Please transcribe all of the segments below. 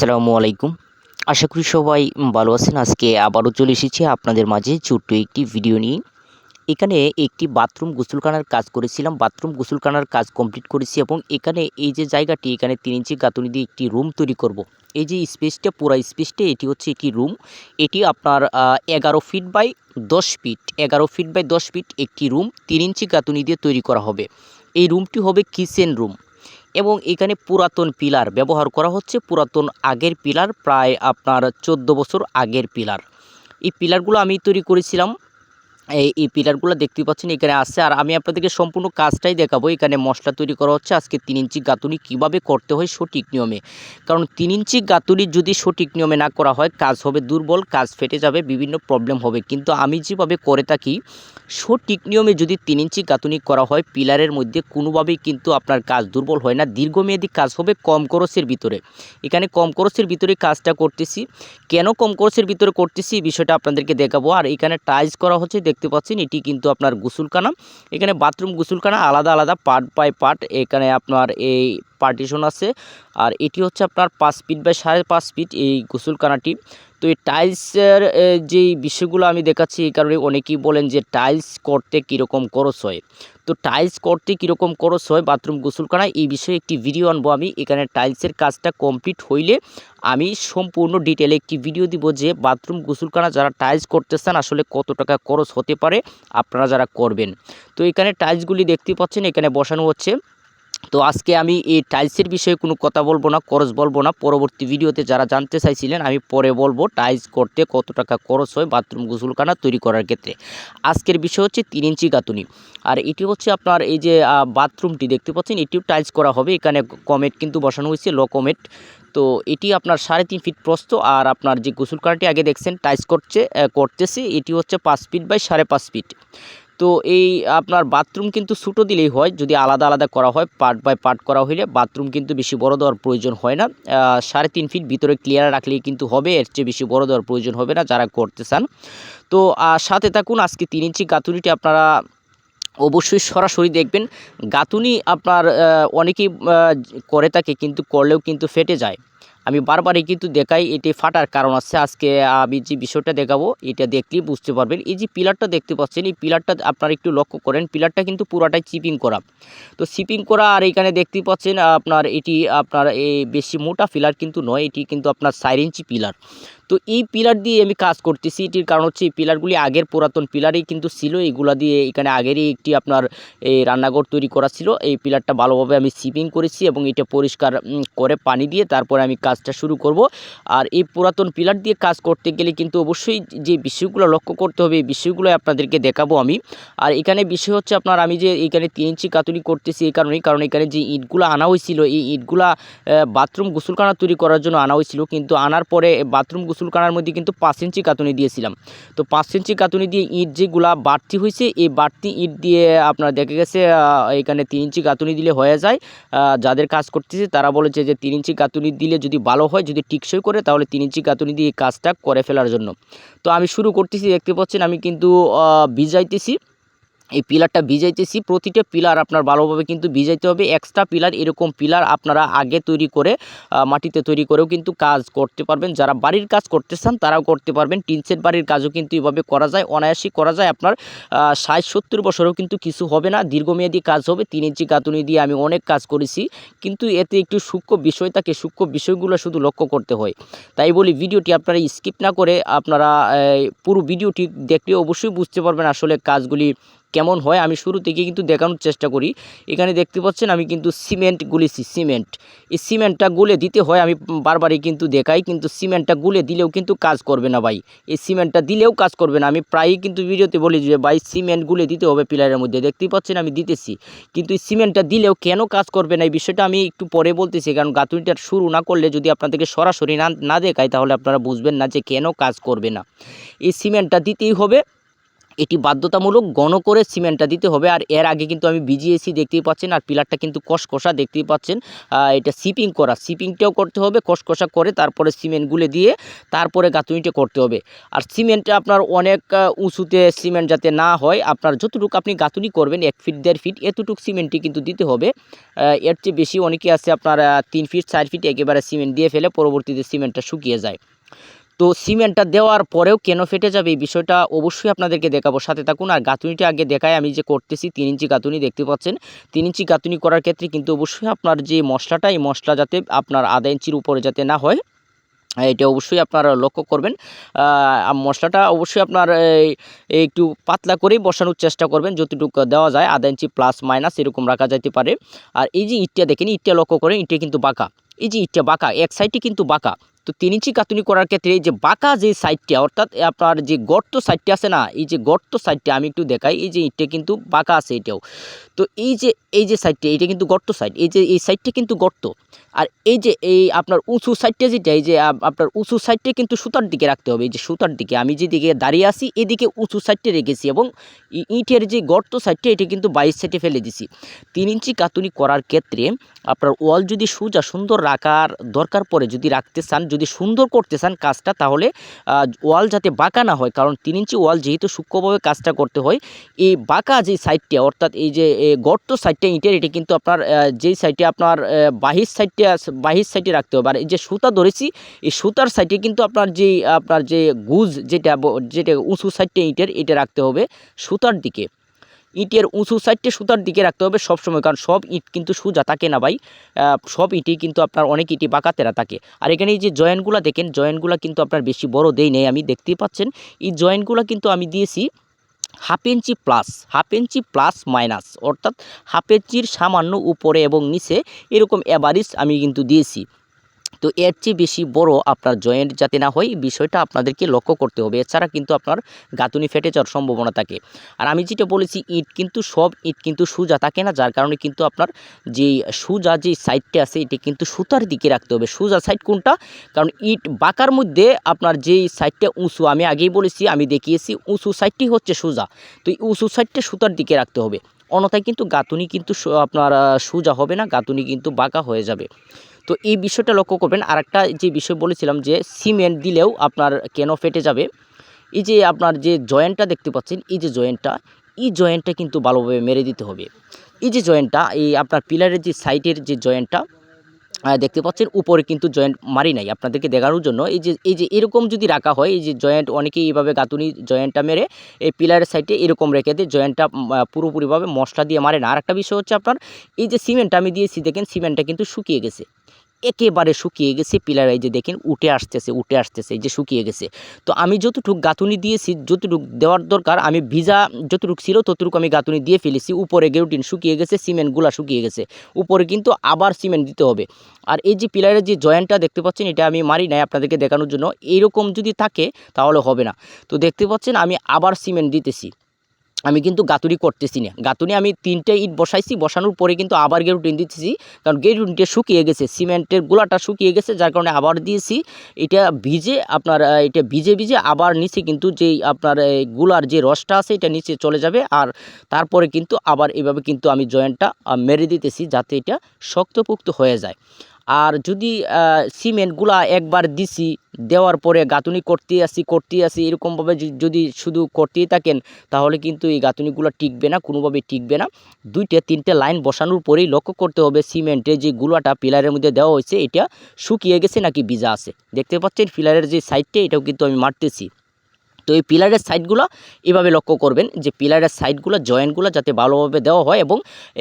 আসসালামু আলাইকুম। আশা করি সবাই ভালো আছেন। আজকে আবারও চলে এসেছি আপনাদের মাঝে ছোট্ট একটি ভিডিও নিয়ে। এখানে একটি বাথরুম গোসলখানার কাজ করেছিলাম। বাথরুম গোসলখানার কাজ কমপ্লিট করেছি এবং এখানে এই যে জায়গাটি, এখানে তিন ইঞ্চি গাঁথুনি দিয়ে একটি রুম তৈরি করব। এই যে স্পেসটা, পুরো স্পেসটা, এটি হচ্ছে একটি রুম। এটি আপনার এগারো ফিট বাই দশ ফিট। এগারো ফিট বাই দশ ফিট একটি রুম। তিন ইঞ্চি গাঁথুনি দিয়ে তৈরি করা হবে। এই রুমটি হবে কিচেন রুম। এবং এখানে পুরাতন পিলার ব্যবহার করা হচ্ছে। পুরাতন আগের পিলার, প্রায় আপনার চোদ্দ বছর আগের পিলার। এই পিলারগুলো আমি তৈরি করেছিলাম এই এই পিলারগুলো দেখতে পাচ্ছেন, এখানে আছে। আর আমি আপনাদেরকে সম্পূর্ণ কাজটাই দেখাবো। এখানে মশলা তৈরি করা হচ্ছে। আজকে তিন ইঞ্চি গাঁথুনি কীভাবে করতে হয় সঠিক নিয়মে। কারণ তিন ইঞ্চি গাঁথুনি যদি সঠিক নিয়মে না করা হয়, কাজ হবে দুর্বল, কাজ ফেটে যাবে, বিভিন্ন প্রবলেম হবে। কিন্তু আমি যেভাবে করে থাকি, সঠিক নিয়মে যদি তিন ইঞ্চি গাঁথুনি করা হয়, পিলারের মধ্যে কোনোভাবেই কিন্তু আপনার কাজ দুর্বল হয় না। দীর্ঘমেয়াদী কাজ হবে কম খরচের ভিতরে। এখানে কম খরচের ভিতরে কাজটা করতেছি। কেন কম খরচের ভিতরে করতেছি বিষয়টা আপনাদেরকে দেখাবো। আর এখানে টাইলস করা হচ্ছে দেখতে পাচ্ছেন, এটি কিন্তু আপনার গুসুলখানা। এখানে বাথরুম, গুসুলখানা, আলাদা আলাদা পার্ট বাই পার্ট। এখানে আপনার এই পার্টিশন আছে। আর এটি হচ্ছে আপনার পাঁচ ফিট বাই সাড়ে পাঁচ ফিট এই গোসলখানাটি। তো এই টাইলসের যেই বিষয়গুলো আমি দেখাচ্ছি এই কারণে অনেকেই বলেন যে টাইলস করতে কীরকম খরচ হয়। তো টাইলস করতে কীরকম খরচ হয় বাথরুম গোসলখানায়? এই বিষয়ে একটি ভিডিও আনব আমি। এখানে টাইলসের কাজটা কমপ্লিট হইলে আমি সম্পূর্ণ ডিটেলে একটি ভিডিও দিব যে বাথরুম গোসলখানা যারা টাইলস করতে চান আসলে কত টাকা খরচ হতে পারে, আপনারা যারা করবেন। তো এখানে টাইলসগুলি দেখতে পাচ্ছেন, এখানে বসানো হচ্ছে। তো আজকে আমি এই টাইলসের বিষয়ে কোনো কথা বলব না, খরচ বলব না। পরবর্তী ভিডিওতে যারা জানতে চাইছিলেন, আমি পরে বলব টাইলস করতে কত টাকা খরচ হয় বাথরুম গোসলখানা তৈরি করার ক্ষেত্রে। আজকের বিষয় হচ্ছে তিন ইঞ্চি গাঁথুনি। আর এটি হচ্ছে আপনার এই যে বাথরুমটি দেখতে পাচ্ছেন, এটিও টাইলস করা হবে। এখানে কমেট কিন্তু বসানো হয়েছে, লো কমেট। তো এটি আপনার সাড়ে তিন ফিট প্রস্ত আর আপনার যে গোসলখানাটি আগে দেখছেন টাইলস করছে করতেছে, এটি হচ্ছে পাঁচ ফিট বাই সাড়ে পাঁচ ফিট। তো এই আপনার বাথরুম কিন্তু ছোটো দিলেই হয়, যদি আলাদা আলাদা করা হয় পার্ট বাই পার্ট করা হইলে বাথরুম কিন্তু বেশি বড় দেওয়ার প্রয়োজন হয় না। সাড়ে তিন ফিট ভিতরে ক্লিয়ার রাখলেই কিন্তু হবে, এর চেয়ে বেশি বড় দেওয়ার প্রয়োজন হবে না যারা করতে চান। তো সাথে থাকুন, আজকে তিন ইঞ্চি গাঁথুনিটি আপনারা অবশ্যই সরাসরি দেখবেন। গাঁথুনি আপনার অনেকেই করে থাকে, কিন্তু করলেও কিন্তু ফেটে যায়। আমি বারবারই কিন্তু দেখাই, এটি ফাটার কারণ আছে। আজকে আমি যে বিষয়টা দেখাবো, এটা দেখলেই বুঝতে পারবেন। এই যে পিলারটা দেখতে পাচ্ছেন, এই পিলারটা আপনারা একটু লক্ষ্য করেন, পিলারটা কিন্তু পুরাটাই চিপিং করা। তো চিপিং করা আর এখানে দেখতে পাচ্ছেন, আপনার এটি আপনার এই বেশি মোটা পিলার কিন্তু নয়, এটি কিন্তু আপনার ইঞ্চি পিলার। তো এই পিলার দিয়ে আমি কাজ করতেছি এটির কারণ হচ্ছে এই পিলারগুলি আগের পুরাতন পিলারই কিন্তু ছিল। এইগুলা দিয়ে এখানে আগেরই একটি আপনার এই রান্নাঘর তৈরি করা ছিল। এই পিলারটা ভালোভাবে আমি সিপিং করেছি এবং এটা পরিষ্কার করে পানি দিয়ে তারপরে আমি কাজটা শুরু করব। আর এই পুরাতন পিলার দিয়ে কাজ করতে গেলে কিন্তু অবশ্যই যে বিষয়গুলো লক্ষ্য করতে হবে, এই বিষয়গুলো আপনাদেরকে দেখাবো আমি। আর এখানে বিষয় হচ্ছে আপনার আমি যে এখানে তিন ইঞ্চি কাতুরি করতেছি এই কারণেই, কারণ এখানে যে ইটগুলো আনা হয়েছিল, এই ইটগুলা বাথরুম গোসলখানা তৈরি করার জন্য আনা হয়েছিল। কিন্তু আনার পরে বাথরুম গোসলখানার মধ্যে কিন্তু পাঁচ ইঞ্চি কাতুনি দিয়েছিলাম। তো পাঁচ ইঞ্চি কাতুনি দিয়ে ইট যেগুলা বাড়তি হয়েছে, এই বাড়তি ইট দিয়ে আপনার দেখে গেছে এখানে তিন ইঞ্চি কাতুনি দিলে হয়ে যায়। যাদের কাজ করতেছে তারা বলেছে যে তিন ইঞ্চি কাতুনি দিলে যদি ভালো হয়, যদি টিকসই করে, তাহলে তিন ইঞ্চি কাতুনি দিয়ে কাজটা করে ফেলার জন্য। তো আমি শুরু করতেছি, দেখতে পাচ্ছেন আমি কিন্তু ভিজাইতেছি। এই পিলারটা ভিজাইতেছি। প্রতিটা পিলার আপনার ভালোভাবে কিন্তু ভিজাইতে হবে। এক্সট্রা পিলার এরকম পিলার আপনারা আগে তৈরি করে মাটিতে তৈরি করেও কিন্তু কাজ করতে পারবেন। যারা বাড়ির কাজ করতে চান, তারাও করতে পারবেন। টিনসেট বাড়ির কাজও কিন্তু এভাবে করা যায়। অনায়াসই করা যায়। আপনার ষাট সত্তর বছরেও কিন্তু কিছু হবে না। দীর্ঘমেয়াদী কাজ হবে। তিন ইঞ্চি কাতুনি দিয়ে আমি অনেক কাজ করেছি। কিন্তু এতে একটু সূক্ষ্ম বিষয় থাকে। সূক্ষ্ম বিষয়গুলো শুধু লক্ষ্য করতে হয়। তাই বলি, ভিডিওটি আপনারা স্কিপ না করে আপনারা পুরো ভিডিওটি দেখলে অবশ্যই বুঝতে পারবেন আসলে কাজগুলি কেমন হয় আমি শুরু থেকে কিন্তু দেখানোর চেষ্টা করি। এখানে দেখতে পাচ্ছেন আমি কিন্তু সিমেন্ট গুলেছি, সিমেন্ট। এই সিমেন্টটা গুলে দিতে হয়, আমি বারবারই কিন্তু দেখাই, কিন্তু সিমেন্টটা গুলে দিলেও কিন্তু কাজ করবে না ভাই। এই সিমেন্টটা দিলেও কাজ করবে না। আমি প্রায়ই কিন্তু ভিডিওতে বলি যে, ভাই, সিমেন্ট গুলে দিতে হবে পিলারের মধ্যে। দেখতেই পাচ্ছেন আমি দিতেছি। কিন্তু এই সিমেন্টটা দিলেও কেন কাজ করবে না? এই বিষয়টা আমি একটু পরে বলতেছি, কারণ গাঁথুনিটা শুরু না করলে যদি আপনাদেরকে সরাসরি না না দেখাই, তাহলে আপনারা বুঝবেন না যে কেন কাজ করবে না। এই সিমেন্টটা দিতেই হবে। এটি বাধ্যতামূলক ঘন করে সিমেন্টটা দিতে হবে। আর এর আগে কিন্তু আমি ভিজিয়েছি দেখতেই পাচ্ছেন, আর পিলারটা কিন্তু কষকষা দেখতেই পাচ্ছেন। এটা সিপিং করা সিপিংটাও করতে হবে, কষকষা করে তারপরে সিমেন্ট গুলে দিয়ে তারপরে গাঁথুনিটা করতে হবে। আর সিমেন্টটা আপনার অনেক উঁচুতে সিমেন্ট যাতে না হয়, আপনার যতটুকু আপনি গাঁথুনি করবেন, এক ফিট দেড় ফিট এতটুকু সিমেন্টই কিন্তু দিতে হবে। এর চেয়ে বেশি অনেকে আছে আপনার তিন ফিট চার ফিট একেবারে সিমেন্ট দিয়ে ফেলে, পরবর্তীতে সিমেন্টটা শুকিয়ে যায়। তো সিমেন্টটা দেওয়ার পরেও কেন ফেটে যাবে এই বিষয়টা অবশ্যই আপনাদেরকে দেখাবো। সাথে থাকুন আর গাঁথুনিটা আগে দেখায় আমি যে করতেছি তিন ইঞ্চি গাঁথুনি দেখতে পাচ্ছেন। তিন ইঞ্চি গাঁথুনি করার ক্ষেত্রে কিন্তু অবশ্যই আপনার যে মশলাটা, এই মশলা যাতে আপনার আধা ইঞ্চির উপরে যাতে না হয় এটা অবশ্যই আপনারা লক্ষ্য করবেন। মশলাটা অবশ্যই আপনার একটু পাতলা করেই বসানোর চেষ্টা করবেন, যতটুকু দেওয়া যায়, আধা ইঞ্চি প্লাস মাইনাস এরকম রাখা যেতে পারে। আর এই যে ইটটা দেখেন, ইটটা লক্ষ্য করেন, ইটটা কিন্তু বাঁকা। এই যে ইটটা বাঁকা, এক সাইডে কিন্তু বাঁকা। তো তিন ইঞ্চি কাতুনি করার ক্ষেত্রে এই যে বাঁকা যে সাইডটা, অর্থাৎ আপনার যে গর্ত সাইডটা আছে না, এই যে গর্ত সাইডটা আমি একটু দেখাই, এই যে ইটটা কিন্তু বাঁকা আছে এটাও। তো এই যে এই যে সাইডটা এটা কিন্তু গর্ত সাইড, এই যে, এই সাইডটা কিন্তু গর্ত। আর এই যে, এই আপনার উঁচু সাইডটা যেটা, এই যে আপনার উঁচু সাইডটা কিন্তু সুতার দিকে রাখতে হবে, এই যে সুতার দিকে। আমি যেদিকে দাঁড়িয়ে আছি, এদিকে উঁচু সাইডটা রেখেছি এবং ইটের যে গর্ত সাইডটা, এটা কিন্তু বাইশ সাইডে ফেলে দিছি। তিন ইঞ্চি কাতুনি করার ক্ষেত্রে আপনার ওয়াল যদি সোজা সুন্দর রাখার দরকার পড়ে, যদি রাখতে চান যদি সুন্দর করতে চান কাজটা, তাহলে ওয়াল যাতে বাঁকা না হয়, কারণ তিন ইঞ্চি ওয়াল যেহেতু সূক্ষ্মভাবে কাজটা করতে হয়, এই বাঁকা যে সাইডটা অর্থাৎ এই যে গর্ত সাইডটা ইটের, এটি কিন্তু আপনার যেই সাইডে আপনার বাহির সাইডটা বাহির সাইডে রাখতে হবে। আর এই যে সুতা ধরেছি, এই সুতার সাইডে কিন্তু আপনার যে আপনার যে গুজ যেটা যেটা উঁচু সাইডটা ইটের, এটা রাখতে হবে সুতার দিকে। ইটের উঁচু সাইডটা সুতার দিকে রাখতে হবে সবসময়, কারণ সব ইট কিন্তু সোজা থাকে না ভাই। সব ইটই কিন্তু আপনার অনেক ইটই বাঁকাতেরা থাকে। আর এখানে এই যে জয়েন্টগুলো দেখেন, জয়েন্টগুলো কিন্তু আপনার বেশি বড় দেই নেই, আমি দেখতেই পাচ্ছেন। এই জয়েন্টগুলো কিন্তু আমি দিয়েছি half inch plus, half inch plus minus, অর্থাৎ হাফ ইঞ্চির সামান্য উপরে এবং নিচে এরকম অ্যাভারেজ আমি কিন্তু দিয়েছি। তো এর চেয়ে বেশি বড় আপনার জয়েন্ট যাতে না হয়, বিষয়টা আপনাদেরকে লক্ষ্য করতে হবে। এছাড়া কিন্তু আপনার গাঁথুনি ফেটে যাওয়ার সম্ভাবনা থাকে। আর আমি যেটা বলেছি, ইট কিন্তু সব ইট কিন্তু সোজা থাকে না, যার কারণে কিন্তু আপনার যে সোজা যে সাইডটা আছে, এটি কিন্তু সুতার দিকে রাখতে হবে। সোজা সাইড কোনটা? কারণ ইট বাঁকার মধ্যে আপনার যেই সাইডটা উঁচু, আমি আগেই বলেছি, আমি দেখিয়েছি, উঁচু সাইডটি হচ্ছে সোজা। তো এই উঁচু সাইডটা সুতার দিকে রাখতে হবে। অন্যথায় কিন্তু গাঁথুনি কিন্তু আপনার সোজা হবে না, গাঁথুনি কিন্তু বাঁকা হয়ে যাবে। তো এই বিষয়টা লক্ষ্য করবেন, আরেকটা যে বিষয় বলেছিলাম যে সিমেন্ট দিলেও আপনার কেন ফেটে যাবে, এই যে আপনার যে জয়েন্টটা দেখতে পাচ্ছেন, এই যে জয়েন্টটা, এই জয়েন্টটা কিন্তু ভালোভাবে মেরে দিতে হবে। এই যে জয়েন্টটা, এই আপনার পিলারের যে সাইডের যে জয়েন্টটা দেখতে পাচ্ছেন, উপরে কিন্তু জয়েন্ট মারি নাই আপনাদেরকে দেখানোর জন্য। এই যে এই যে এরকম যদি রাখা হয়, এই যে জয়েন্ট, অনেকেই এইভাবে গাঁথুনি জয়েন্টটা মেরে এই পিলারের সাইডে এরকম রেখে দিয়ে জয়েন্টটা পুরোপুরিভাবে মশলা দিয়ে মারে না। আর একটা বিষয় হচ্ছে আপনার, এই যে সিমেন্টটা আমি দিয়েছি, দেখেন সিমেন্টটা কিন্তু শুকিয়ে গেছে। একেবারে শুকিয়ে গেছে। পিলার এই যে দেখেন, উঠে আসতেছে উঠে আসতেছে, এই যে শুকিয়ে গেছে। তো আমি যতটুকু গাঁথুনি দিয়েছি, যতটুকু দেওয়ার দরকার, আমি ভিজা যতটুকু ছিল ততটুকু আমি গাঁথুনি দিয়ে ফেলেছি। উপরে গেউটিন শুকিয়ে গেছে সিমেন্টগুলা শুকিয়ে গেছে। উপরে কিন্তু আবার সিমেন্ট দিতে হবে। আর এই যে পিলারের যে জয়েন্টটা দেখতে পাচ্ছেন, এটা আমি মারি নাই আপনাদেরকে দেখানোর জন্য। এইরকম যদি থাকে, তাহলে হবে না। তো দেখতে পাচ্ছেন, আমি আবার সিমেন্ট দিতেছি। আমি কিন্তু গাতুরি করতেছি না। গাতুনি আমি তিনটে ইট বসাইছি, বসানোর পরে কিন্তু আবার গেরুটিন দিতেছি, কারণ গেরুটিনটা শুকিয়ে গেছে, সিমেন্টের গোলাটা শুকিয়ে গেছে, যার কারণে আবার দিয়েছি। এটা ভিজে আপনার এটা ভিজে ভিজে আবার নিচে কিন্তু যেই আপনারগুলার যে রসটা আছে, এটা নিচে চলে যাবে। আর তারপরে কিন্তু আবার এভাবে কিন্তু আমি জয়েন্টটা মেরে দিতেছি, যাতে এটা শক্তপোক্ত হয়ে যায়। আর যদি সিমেন্টগুলা একবার দিছি, দেওয়ার পরে গাঁথুনি করতে আসি করতে আসি, এরকমভাবে যদি- শুধু করতেই থাকেন, তাহলে কিন্তু এই গাঁথুনিগুলো টিকবে না কোনোভাবে টিকবে না। দুইটা, তিনটে লাইন বসানোর পরেই লক্ষ্য করতে হবে সিমেন্টের যে গুলাটা পিলারের মধ্যে দেওয়া হয়েছে, এটা শুকিয়ে গেছে নাকি ভিজা আছে? দেখতে পাচ্ছেন, পিলারের যে সাইডটা, এটাও কিন্তু আমি মারতেছি। তো এই পিলারের সাইডগুলো এভাবে লক্ষ্য করবেন যে পিলারের সাইডগুলো, জয়েন্টগুলো যাতে ভালোভাবে দেওয়া হয় এবং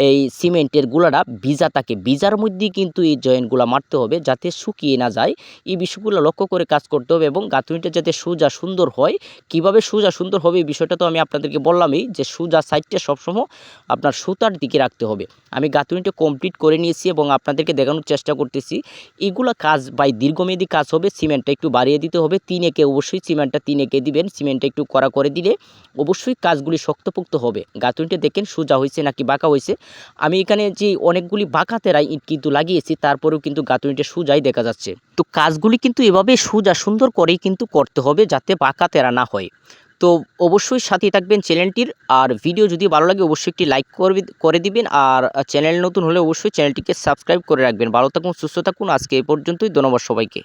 এই সিমেন্টের গুলাটা ভিজা থাকে। ভিজার মধ্যেই কিন্তু এই জয়েন্টগুলো মারতে হবে যাতে শুকিয়ে না যায়। এই বিষয়গুলো লক্ষ্য করে কাজ করতে হবে এবং গাঁথুনিটা যাতে সোজা সুন্দর হয়। কীভাবে সোজা সুন্দর হবে এই বিষয়টা তো আমি আপনাদেরকে বললামই যে সোজা সাইডটা সবসময় আপনার সুতার দিকে রাখতে হবে। আমি গাঁথুনিটা কমপ্লিট করে নিয়েছি এবং আপনাদেরকে দেখানোর চেষ্টা করতেছি। এগুলো কাজ বাই দীর্ঘমেয়াদী কাজ হবে, সিমেন্টটা একটু বাড়িয়ে দিতে হবে। তিন একে অবশ্যই সিমেন্টটা তিন একে দিবেন, সিমেন্টটা একটু করা করে দিলে অবশ্যই কাজগুলি শক্তপোক্ত হবে। গাঁথুনিটা দেখেন সোজা হয়েছে নাকি বাঁকা হয়েছে। আমি এখানে যে অনেকগুলি বাঁকাতেরাই ইট কিন্তু লাগিয়েছি, তারপরেও কিন্তু গাঁথুনিটা সোজাই দেখা যাচ্ছে। তো কাজগুলি কিন্তু এভাবে সোজা সুন্দর করেই কিন্তু করতে হবে যাতে বাঁকাতেরা না হয়। তো অবশ্যই সাথে থাকবেন চ্যানেলটির। আর ভিডিও যদি ভালো লাগে, অবশ্যই একটি লাইক করবে, করে দিবেন। আর চ্যানেল নতুন হলে অবশ্যই চ্যানেলটিকে সাবস্ক্রাইব করে রাখবেন। ভালো থাকুন, সুস্থ থাকুন। আজকে এই পর্যন্তই। ধন্যবাদ সবাইকে।